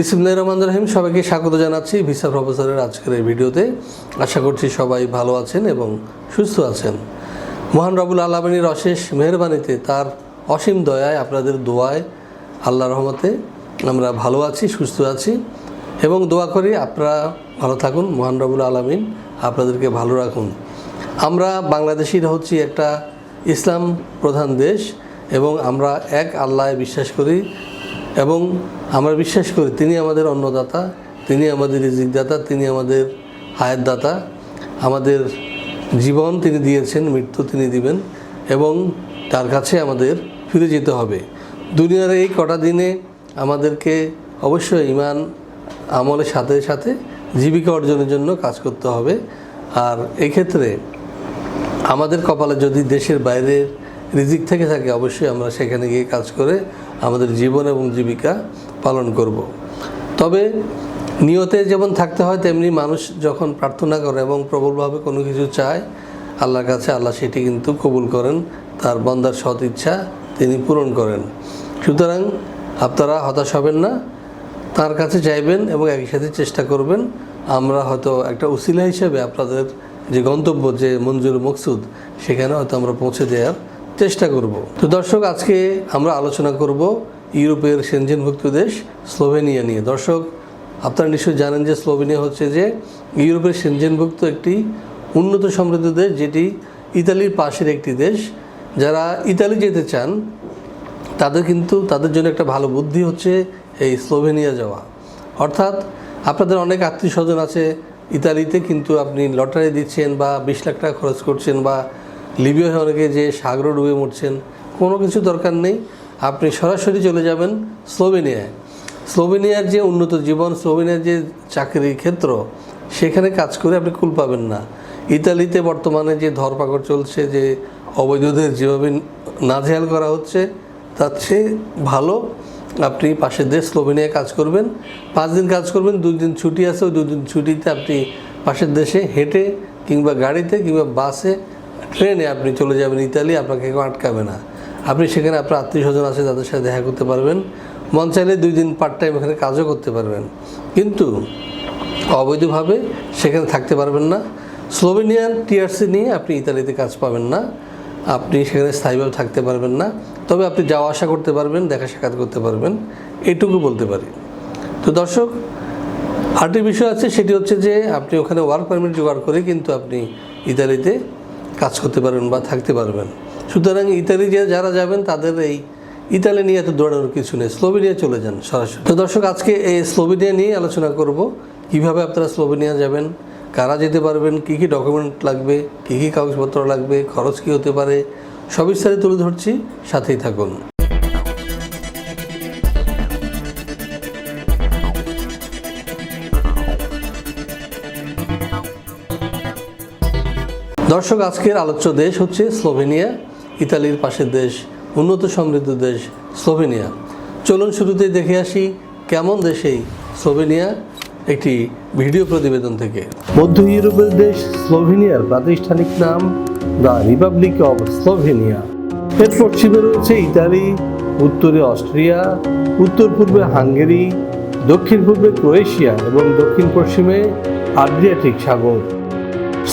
বিসমুল্লাহ রহমান রহিম, সবাইকে স্বাগত জানাচ্ছি ভিসা প্রফেসরের আজকের এই ভিডিওতে। আশা করছি সবাই ভালো আছেন এবং সুস্থ আছেন। মহান রবুল আলমিনের অশেষ মেহরবানিতে, তার অসীম দয়ায় আপনাদের দোয়ায়, আল্লাহ রহমতে আমরা ভালো আছি, সুস্থ আছি এবং দোয়া করি আপনারা ভালো থাকুন, মহান রবুল আলমিন আপনাদেরকে ভালো রাখুন। আমরা বাংলাদেশিরা হচ্ছি একটা ইসলাম প্রধান দেশ এবং আমরা এক আল্লাহ বিশ্বাস করি। এবং আমরা বিশ্বাস করি তিনি আমাদের অন্নদাতা, তিনি আমাদের রিজিকদাতা, তিনি আমাদের হায়ের দাতা আমাদের জীবন তিনি দিয়েছেন, মৃত্যু তিনি দিবেন এবং তার কাছে আমাদের ফিরে যেতে হবে। দুনিয়ার এই কটা দিনে আমাদেরকে অবশ্যই ইমান আমলের সাথে সাথে জীবিকা অর্জনের জন্য কাজ করতে হবে। আর এক্ষেত্রে আমাদের কপালে যদি দেশের বাইরের রিজিক থেকে থাকে, অবশ্যই আমরা সেখানে গিয়ে কাজ করে আমাদের জীবন এবং জীবিকা পালন করব। তবে নিয়তে যেমন থাকতে হয়, তেমনি মানুষ যখন প্রার্থনা করে এবং প্রবলভাবে কোনো কিছু চায়, আল্লাহর কাছে আল্লাহ সেটি কিন্তু কবুল করেন, তার বন্দার সৎ ইচ্ছা তিনি পূরণ করেন সুতরাং আপনারা হতাশ হবেন না, তার কাছে চাইবেন এবং একই সাথে চেষ্টা করবেন আমরা হয়তো একটা উসিলা হিসেবে আপনাদের যে গন্তব্য যে মঞ্জুর মকসুদ, সেখানে হয়তো আমরা পৌঁছে দেওয়ার চেষ্টা করব। তো দর্শক, আজকে আমরা আলোচনা করব ইউরোপের সেনজেনভুক্ত দেশ স্লোভেনিয়া নিয়ে। দর্শক, আপনারা নিশ্চয়ই জানেন যে স্লোভেনিয়া হচ্ছে যে ইউরোপের সেনজেনভুক্ত একটি উন্নত সমৃদ্ধ দেশ, যেটি ইতালির পাশের একটি দেশ। যারা ইতালি যেতে চান, তাদের কিন্তু, তাদের জন্য একটা ভালো বুদ্ধি হচ্ছে এই স্লোভেনিয়া যাওয়া। অর্থাৎ, আপনাদের অনেক আত্মীয় স্বজন আছে ইতালিতে, কিন্তু আপনি লটারি দিচ্ছেন বা বিশ লাখ টাকা খরচ করছেন বা লিবিয়া হয়ে অনেকে যে সাগরে ডুবে মরছেন, কোনো কিছু দরকার নেই। আপনি সরাসরি চলে যাবেন স্লোভেনিয়ায়। স্লোভেনিয়ার যে উন্নত জীবন, স্লোভেনিয়ার যে চাকরির ক্ষেত্র, সেখানে কাজ করে আপনি কুল পাবেন না। ইতালিতে বর্তমানে যে ধরপাকড় চলছে, যে অবৈধদের যেভাবে নাজেহাল করা হচ্ছে, তার চেয়ে ভালো আপনি পাশের দেশ স্লোভেনিয়ায় কাজ করবেন। পাঁচ দিন কাজ করবেন, দুই দিন ছুটি আছে, ওই দুই দিন ছুটিতে আপনি পাশের দেশে হেঁটে কিংবা গাড়িতে কিংবা বাসে ট্রেনে আপনি চলে যাবেন ইতালি, আপনাকে কেউ আটকাবে না। আপনি সেখানে আপনার আত্মীয় স্বজন আছে, তাদের সাথে দেখা করতে পারবেন। মন চাইলে দুই দিন পার্ট টাইম এখানে কাজও করতে পারবেন। কিন্তু অবৈধভাবে সেখানে থাকতে পারবেন না। স্লোভেনিয়ান টিআরসি নিয়ে আপনি ইতালিতে কাজ পাবেন না। আপনি সেখানে স্থায়ীভাবে থাকতে পারবেন না। তবে আপনি যাওয়া আসা করতে পারবেন, দেখা সাক্ষাৎ করতে পারবেন। এটুকু বলতে পারি। তো দর্শক, আরেকটি বিষয় আছে, সেটি হচ্ছে যে আপনি ওখানে ওয়ার্ক পারমিট জোগাড় করে কিন্তু আপনি ইতালিতে কাজ করতে পারবেন বা থাকতে পারবেন। সুতরাং ইতালি যারা যাবেন, তাদের এই ইতালি নিয়ে এত দৌড়ানোর কিছু নেই, স্লোভেনিয়া চলে যান সরাসরি। তো দর্শক, আজকে এই স্লোভেনিয়া নিয়ে আলোচনা করব। কীভাবে আপনারা স্লোভেনিয়া যাবেন, কারা যেতে পারবেন, কী কী ডকুমেন্ট লাগবে, কী কী কাগজপত্র লাগবে, খরচ কী হতে পারে সবিস্তারে তুলে ধরছি। সাথেই থাকুন। দর্শক, আজকের আলোচ্য দেশ হচ্ছে স্লোভেনিয়া, ইতালির পাশের দেশ, উন্নত সমৃদ্ধ দেশ স্লোভেনিয়া। চলুন শুরুতেই দেখে আসি কেমন দেশেই স্লোভেনিয়া একটি ভিডিও প্রতিবেদন থেকে। মধ্য ইউরোপের দেশ স্লোভেনিয়ার প্রাতিষ্ঠানিক নাম দ্য রিপাবলিক অব স্লোভেনিয়া। এর পশ্চিমে রয়েছে ইতালি, উত্তরে অস্ট্রিয়া উত্তর পূর্বে হাঙ্গেরি দক্ষিণ পূর্বে ক্রোয়েশিয়া এবং দক্ষিণ পশ্চিমে আড্রিয়াটিক সাগর।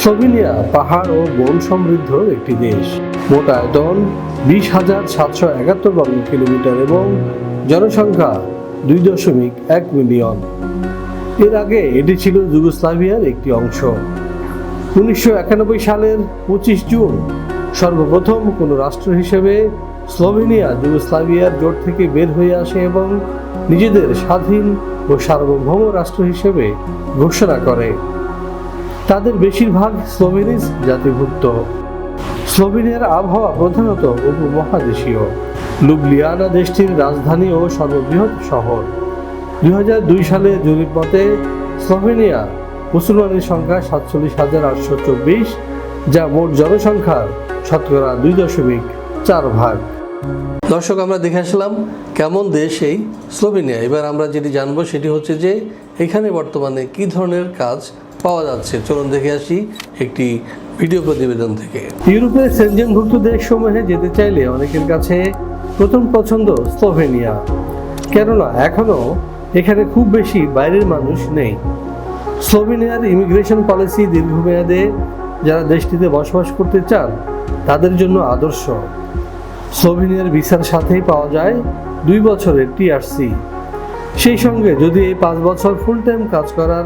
স্লোভেনিয়া পাহাড় ও বন সমৃদ্ধ একটি দেশ। মোট আয়তন বিশ হাজার সাতশো একাত্তর বর্গ কিলোমিটার এবং জনসংখ্যা দুই দশমিক এক মিলিয়ন। এর আগে এটি ছিল যুগোস্লাভিয়ার একটি অংশ। উনিশশো একানব্বই সালের পঁচিশ জুন সর্বপ্রথম কোনো রাষ্ট্র হিসেবে স্লোভেনিয়া, যুগোস্লাভিয়ার জোট থেকে বের হয়ে আসে এবং নিজেদের স্বাধীন ও সার্বভৌম রাষ্ট্র হিসেবে ঘোষণা করে। তাদের বেশিরভাগ স্লোভেনিস জাতিভুক্ত। স্লোভেনিয়ার আবহাওয়া প্রধানত উপমহাদেশীয়। লুবলিয়ানা দেশটির রাজধানী ও সর্ববৃহৎ শহর। দু হাজার দুই সালে জরিপ মতে স্লোভেনিয়া মুসলমানের সংখ্যা সাতচল্লিশ হাজার আটশো চব্বিশ, যা মোট জনসংখ্যার শতকরা দুই দশমিক চার ভাগ। দর্শক, আমরা দেখে আসলাম কেমন দেশ এই স্লোভেনিয়া এবার আমরা যেটি জানব সেটি হচ্ছে যে, এখানে বর্তমানে কি ধরনের কাজ পাওয়া যাচ্ছে। চলুন দেখে আসি একটি ভিডিও প্রতিবেদন থেকে। ইউরোপের সেনজেনভুক্ত দেশসমূহে যেতে চাইলে অনেকের কাছে প্রথম পছন্দ স্লোভেনিয়া। কেননা এখনও এখানে খুব বেশি বাইরের মানুষ নেই। স্লোভেনিয়ার ইমিগ্রেশন পলিসি দীর্ঘমেয়াদে যারা দেশটিতে বসবাস করতে চান, তাদের জন্য আদর্শ। স্লোভেনিয়ার ভিসার সাথেই পাওয়া যায় দুই বছরের টিআরসি সেই সঙ্গে যদি এই পাঁচ বছর ফুল টাইম কাজ করার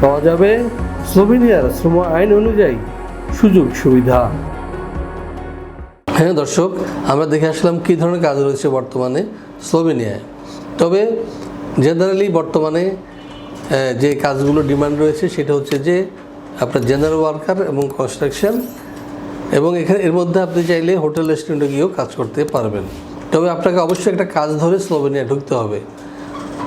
পাওয়া যাবে স্লোভেনিয়ার শ্রম আইন অনুযায়ী সুযোগ সুবিধা। হ্যাঁ দর্শক, আমরা দেখে আসলাম কী ধরনের কাজ রয়েছে বর্তমানে স্লোভেনিয়ায় তবে জেনারেলি বর্তমানে যে কাজগুলো ডিমান্ড রয়েছে সেটা হচ্ছে যে আপনার জেনারেল ওয়ার্কার এবং কনস্ট্রাকশন এবং এখানে এর মধ্যে আপনি চাইলে হোটেল রেস্টুরেন্টে গিয়েও কাজ করতে পারবেন। তবে আপনাকে অবশ্যই একটা কাজ ধরে স্লোভেনিয়া ঢুকতে হবে।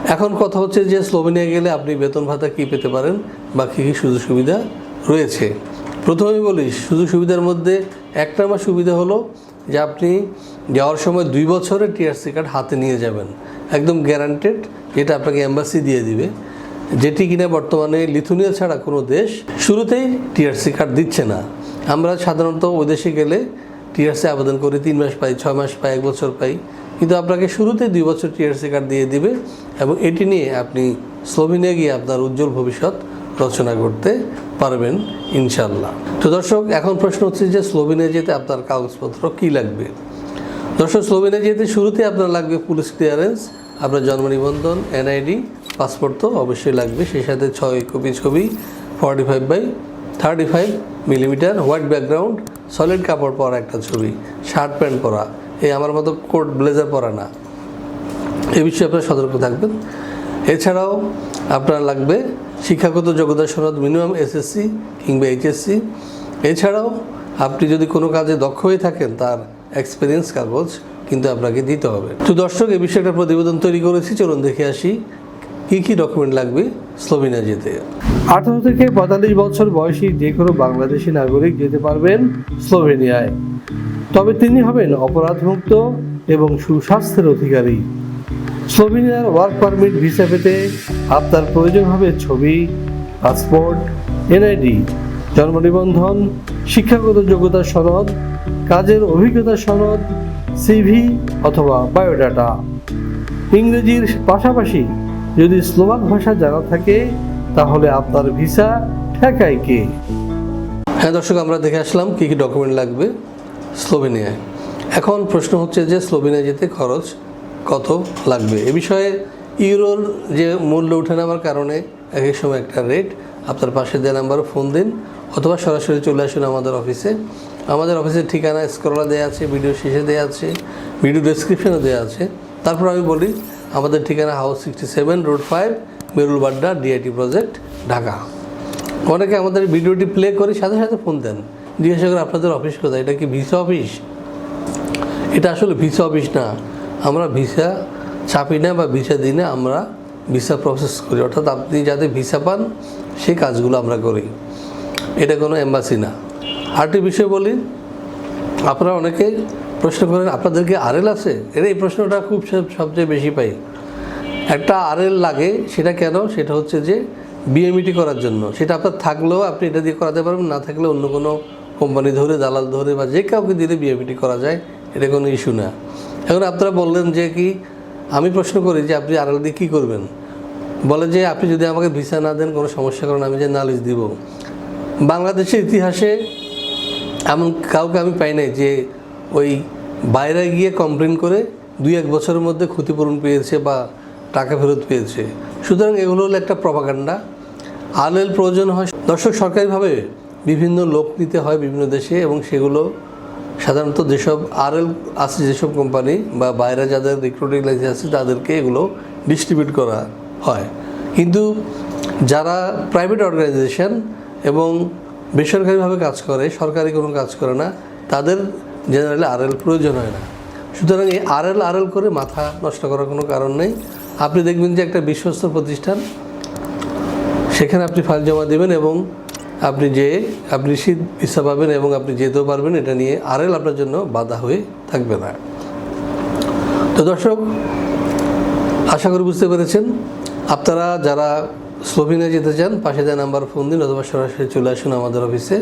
এখন কথা হচ্ছে যে স্লোভেনিয়া গেলে আপনি বেতন ভাতা কী পেতে পারেন বা কী কী সুযোগ সুবিধা রয়েছে? প্রথমেই বলি, সুযোগ সুবিধার মধ্যে একটা আমার সুবিধা হলো যে আপনি যাওয়ার সময় দুই বছরের টিআরসি কার্ড হাতে নিয়ে যাবেন। একদম গ্যারান্টেড যেটা আপনাকে এম্বাসি দিয়ে দিবে। যেটি কিনা বর্তমানে লিথুনিয়া ছাড়া কোনো দেশ শুরুতেই টিআরসি কার্ড দিচ্ছে না। আমরা সাধারণত ওই দেশে গেলে টিআরসি আবেদন করি, তিন মাস পাই, ছয় মাস পাই, এক বছর পাই। কিন্তু আপনাকে শুরুতে দুই বছর টিআরসি কার্ড দিয়ে দিবে এবং এটি নিয়ে আপনি স্লোভেনিয়া গিয়ে আপনার উজ্জ্বল ভবিষ্যৎ রচনা করতে পারবেন ইনশাল্লাহ তো দর্শক, এখন প্রশ্ন হচ্ছে যে স্লোভেনিয়া যেতে আপনার কাগজপত্র কী লাগবে? দর্শক স্লোভেনিয়া যেতে শুরুতে আপনার লাগবে পুলিশ ক্লিয়ারেন্স, আপনার জন্ম নিবন্ধন, এনআইডি, পাসপোর্ট তো অবশ্যই লাগবে। সেই সাথে ছয় কপি ছবি forty five by thirty five millimetre white background solid কাপড় পরা একটা ছবি শার্ট প্যান্ট পরা এই আমার মতো কোট ব্লেজার পরা না। এ বিষয়ে আপনারা সতর্ক থাকবেন। এছাড়াও আপনার লাগবে শিক্ষাগত যোগ্যতা সনদ মিনিমাম এসএসসি কিংবা এইচএসসি। এছাড়াও আপনি যদি কোনো কাজে দক্ষ হয়ে থাকেন, তার এক্সপিরিয়েন্স কাগজ কিন্তু আপনাকে দিতে হবে। তো দর্শক, এ বিষয়ে একটা প্রতিবেদন তৈরি করেছি। চলুন দেখে আসি কী কী ডকুমেন্ট লাগবে স্লোভেনিয়া যেতে। আঠারো থেকে পঁয়তাল্লিশ বছর বয়সী যে কোনো বাংলাদেশি নাগরিক যেতে পারবেন স্লোভেনিয়ায়। তবে তিনি হবেন অপরাধমুক্ত এবং সুস্বাস্থ্যের অধিকারী। স্লোভেনিয়ার ওয়ার্ক পারমিট ভিসা পেতে আপনার প্রয়োজন হবে ছবি পাসপোর্ট এনআইডি জন্ম নিবন্ধন, শিক্ষাগত যোগ্যতা সনদ, কাজের অভিজ্ঞতা সনদ সিভি অথবা বায়োডাটা ইংরেজির পাশাপাশি যদি স্লোভাক ভাষা জানা থাকে, তাহলে আপনার ভিসা ঠেকায় কে? হ্যাঁ দর্শক, আমরা দেখে আসলাম কী কী ডকুমেন্ট লাগবে। স্লোভেনিয়ায়। এখন প্রশ্ন হচ্ছে যে স্লোভেনিয়া যেতে খরচ কত লাগবে? এ বিষয়ে ইউরোর যে মূল্য উঠে নামার কারণে এক এক সময় একটা রেট আপনার পাশে দেওয়া নাম্বারে ফোন দিন, অথবা সরাসরি চলে আসুন আমাদের অফিসে আমাদের অফিসের ঠিকানা স্ক্রলা দেওয়া আছে ভিডিও শেষে দেওয়া আছে ভিডিও ডেসক্রিপশনে দেওয়া আছে। তারপর আমি বলি, আমাদের ঠিকানা house sixty seven road five Merul Badda DIT project Dhaka. অনেকে আমাদের ভিডিওটি প্লে করে সাথে সাথে ফোন দেন। জিজ্ঞাসা করে আপনাদের অফিস কোথায়? এটা কি ভিসা অফিস এটা আসলে ভিসা অফিস না। আমরা ভিসা চাপি না বা ভিসা দিই না, আমরা ভিসা প্রসেস করি। অর্থাৎ আপনি যাতে ভিসা পান, সেই কাজগুলো আমরা করি। এটা কোনো এম্বাসি না। আরেকটি বিষয় বলি, আপনারা অনেকে প্রশ্ন করেন আপনাদেরকে আরএল আছে? এর এই প্রশ্নটা খুব সবচেয়ে বেশি পাই। একটা আরএল লাগে, সেটা কেন? সেটা হচ্ছে যে বিএমইটি করার জন্য। সেটা আপনার থাকলেও আপনি এটা দিয়ে করাতে পারবেন, না থাকলে অন্য কোনো কোম্পানি ধরে, দালাল ধরে বা যে কাউকে দিলে বিএমইটি করা যায়, এটা কোনো ইস্যু না। এখন আপনারা বললেন যে কি, আমি প্রশ্ন করি যে আপনি আরএল দিয়ে কী করবেন? বলে যে আপনি যদি আমাকে ভিসা না দেন, কোনো সমস্যা করেন আমি যে নালিশ দিব। বাংলাদেশের ইতিহাসে এমন কাউকে আমি পাই নাই যে ওই বাইরে গিয়ে কমপ্লেন করে দুই এক বছরের মধ্যে ক্ষতিপূরণ পেয়েছে বা টাকা ফেরত পেয়েছে। সুতরাং এগুলো হলো একটা প্রপাগান্ডা আলেল প্রয়োজন হয় দর্শক সরকারিভাবে বিভিন্ন লোক নিতে হয় বিভিন্ন দেশে এবং সেগুলো সাধারণত যেসব আরএল আছে, যেসব কোম্পানি বা বাইরে যাদের রিক্রুটিং লাইসেন্স আছে, তাদেরকে এগুলো ডিস্ট্রিবিউট করা হয়। কিন্তু যারা প্রাইভেট অর্গানাইজেশন এবং বেসরকারিভাবে কাজ করে, সরকারি কোনো কাজ করে না, তাদের জেনারেলি আরএল প্রয়োজন হয় না। সুতরাং এই আর এল আর এল করে মাথা নষ্ট করার কোনো কারণ নেই। আপনি দেখবেন যে একটা বিশ্বস্ত প্রতিষ্ঠান, সেখানে আপনি ফাইল জমা দেবেন এবং আপনি যে, আপনি শীত ভিসা পাবেন এবং আপনি যেতেও পারবেন, এটা নিয়ে আরএল আপনার জন্য বাধা হয়ে থাকবে না। তো দর্শক, আশা করি বুঝতে পেরেছেন। আপনারা যারা স্লোভেনিয়া যেতে চান, পাশে দেওয়া নাম্বার ফোন দিন অথবা সরাসরি চলে আসুন আমাদের অফিসে।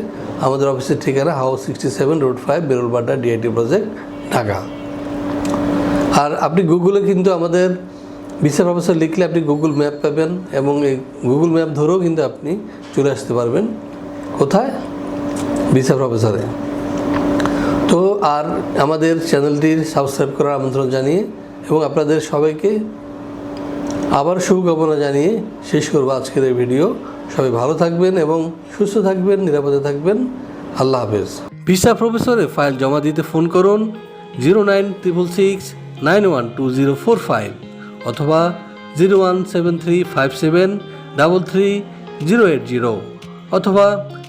আমাদের অফিসের ঠিকানা house sixty seven road five বেরুলবাড্ডা DIT project, Dhaka. আর আপনি গুগলে কিন্তু আমাদের ভিসা প্রফেসর লিখলে আপনি গুগল ম্যাপ পাবেন এবং এই গুগল ম্যাপ ধরেও কিন্তু আপনি চলে আসতে পারবেন। কোথায়? ভিসা প্রফেসরে। তো আর আমাদের চ্যানেলটির সাবস্ক্রাইব করার আমন্ত্রণ জানিয়ে এবং আপনাদের সবাইকে আবার শুভকামনা জানিয়ে শেষ করব আজকের এই ভিডিও। সবাই ভালো থাকবেন এবং সুস্থ থাকবেন, নিরাপদে থাকবেন। আল্লাহ হাফেজ। ভিসা প্রফেসরে ফাইল জমা দিতে ফোন করুন zero nine triple six nine one two zero four five অথবা zero one seven three five seven double three zero eight zero অথবা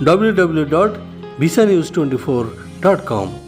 www.visanews24.com.